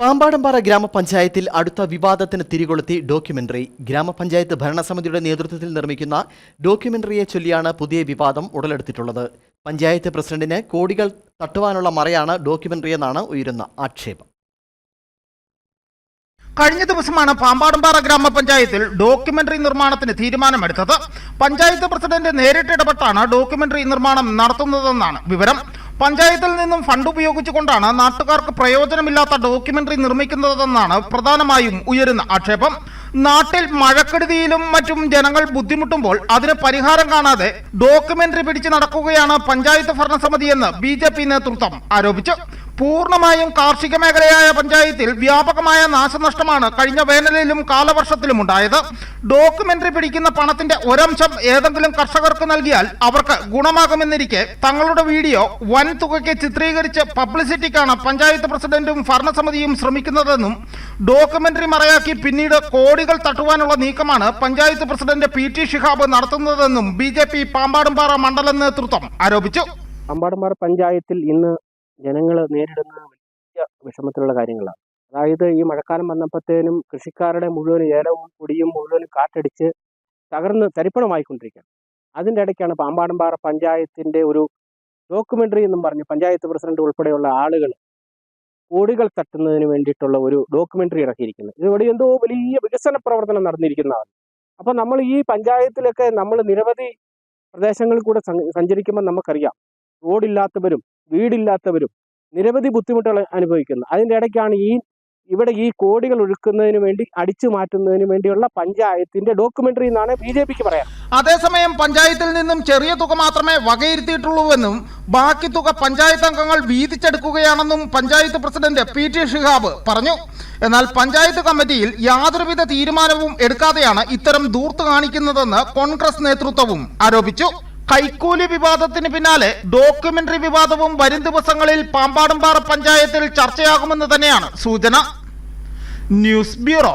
പാമ്പാടമ്പാറ ഗ്രാമപഞ്ചായത്തിൽ അടുത്ത വിവാദത്തിന് തിരികൊളുത്തി ഡോക്യുമെന്ററി. ഗ്രാമപഞ്ചായത്ത് ഭരണസമിതിയുടെ നേതൃത്വത്തിൽ നിർമ്മിക്കുന്ന ഡോക്യുമെന്ററിയെ ചൊല്ലിയാണ് പുതിയ വിവാദം ഉടലെടുത്തിട്ടുള്ളത്. പഞ്ചായത്ത് പ്രസിഡന്റിന് കോടികൾ തട്ടുവാനുള്ള മറയാണ് ഡോക്യുമെന്ററിയെന്നാണ് ഉയരുന്ന ആക്ഷേപം. കഴിഞ്ഞ ദിവസമാണ് പാമ്പാടമ്പാറ ഗ്രാമപഞ്ചായത്തിൽ ഡോക്യുമെന്ററി നിർമ്മാണത്തിന് തീരുമാനമെടുത്തത്. പഞ്ചായത്ത് പ്രസിഡന്റ് നേരിട്ട് ഇടപെട്ടാണ് ഡോക്യുമെന്ററി നിർമ്മാണം നടത്തുന്നതെന്നാണ് വിവരം. പഞ്ചായത്തിൽ നിന്നും ഫണ്ട് ഉപയോഗിച്ചുകൊണ്ടാണ് നാട്ടുകാർക്ക് പ്രയോജനമില്ലാത്ത ഡോക്യുമെന്ററി നിർമ്മിക്കുന്നതെന്നാണ് പ്രധാനമായും ഉയരുന്ന ആക്ഷേപം. നാട്ടിൽ മഴക്കെടുതിയിലും മറ്റും ജനങ്ങൾ ബുദ്ധിമുട്ടുമ്പോൾ അതിന് പരിഹാരം കാണാതെ ഡോക്യുമെന്ററി പിടിച്ചു നടക്കുകയാണ് പഞ്ചായത്ത് ഭരണസമിതിയെന്ന് ബി ജെ പി നേതൃത്വം ആരോപിച്ചു. പൂർണമായും കാർഷിക മേഖലയായ പഞ്ചായത്തിൽ വ്യാപകമായ നാശനഷ്ടമാണ് കഴിഞ്ഞ വേനലിലും കാലവർഷത്തിലും ഉണ്ടായത്. ഡോക്യുമെന്ററി പിടിക്കുന്ന പണത്തിന്റെ ഒരംശം ഏതെങ്കിലും കർഷകർക്ക് നൽകിയാൽ അവർക്ക് ഗുണമാകുമെന്നിരിക്കെ തങ്ങളുടെ വീഡിയോ വൻ തുകയ്ക്ക് ചിത്രീകരിച്ച് പബ്ലിസിറ്റിക്കാണ് പഞ്ചായത്ത് പ്രസിഡന്റും ഭരണസമിതിയും ശ്രമിക്കുന്നതെന്നും ഡോക്യുമെന്ററി മറയാക്കി പിന്നീട് കോടികൾ തട്ടുവാനുള്ള നീക്കമാണ് panchayat president P T Shihab നടത്തുന്നതെന്നും ബി ജെ പി പാമ്പാടുംപാറ മണ്ഡലം നേതൃത്വം ആരോപിച്ചു. അമ്പാടുംപാറ പഞ്ചായത്തിൽ ഇന്ന് ജനങ്ങൾ നേരിടുന്ന വലിയ വിഷമത്തിലുള്ള കാര്യങ്ങളാണ്. അതായത് ഈ മഴക്കാലം വന്നപ്പോഴത്തേനും കൃഷിക്കാരുടെ മുഴുവൻ ഏലവും പൊടിയും മുഴുവൻ കാറ്റടിച്ച് തകർന്ന് തരിപ്പണമായിക്കൊണ്ടിരിക്കുകയാണ്. അതിന്റെ ഇടയ്ക്കാണ് പാമ്പാടുംപാറ പഞ്ചായത്തിന്റെ ഒരു ഡോക്യുമെന്ററി എന്നും പറഞ്ഞ് പഞ്ചായത്ത് പ്രസിഡന്റ് ഉൾപ്പെടെയുള്ള ആളുകൾ കോടികൾ തട്ടുന്നതിന് വേണ്ടിയിട്ടുള്ള ഒരു ഡോക്യുമെന്ററി ഇറക്കിയിരിക്കുന്നത്. ഇതിവിടെ എന്തോ വലിയ വികസന പ്രവർത്തനം നടന്നിരിക്കുന്നതാണ് അപ്പോൾ നമ്മൾ ഈ പഞ്ചായത്തിലൊക്കെ നമ്മൾ നിരവധി പ്രദേശങ്ങളിൽ കൂടെ സഞ്ചരിക്കുമ്പോൾ നമുക്കറിയാം. റോഡില്ലാത്തവരും വീടില്ലാത്തവരും നിരവധി ബുദ്ധിമുട്ടുകൾ അനുഭവിക്കുന്നു. അതിന്റെ ഇടയ്ക്കാണ് ഈ ഇവിടെ ഈ കോടികൾ ഒഴുക്കുന്നതിന് വേണ്ടി അടിച്ചു മാറ്റുന്നതിന് വേണ്ടിയുള്ള പഞ്ചായത്തിന്റെ ഡോക്യുമെന്ററി എന്നാണ് ബി ജെ പിക്ക് പറയാം. അതേസമയം പഞ്ചായത്തിൽ നിന്നും ചെറിയ തുക മാത്രമേ വകയിരുത്തിയിട്ടുള്ളൂവെന്നും ബാക്കി തുക പഞ്ചായത്ത് അംഗങ്ങൾ വീതിച്ചെടുക്കുകയാണെന്നും panchayat president P T Shihab പറഞ്ഞു. എന്നാൽ പഞ്ചായത്ത് കമ്മിറ്റിയിൽ യാതൊരുവിധ തീരുമാനവും എടുക്കാതെയാണ് ഇത്തരം ദൂർത്ത് കാണിക്കുന്നതെന്ന് കോൺഗ്രസ് നേതൃത്വവും ആരോപിച്ചു. കൈക്കൂലി വിവാദത്തിന് പിന്നാലെ ഡോക്യുമെന്ററി വിവാദവും വരും ദിവസങ്ങളിൽ പാമ്പാടുംപാറ പഞ്ചായത്തിൽ ചർച്ചയാകുമെന്ന് തന്നെയാണ് സൂചന. News bureau.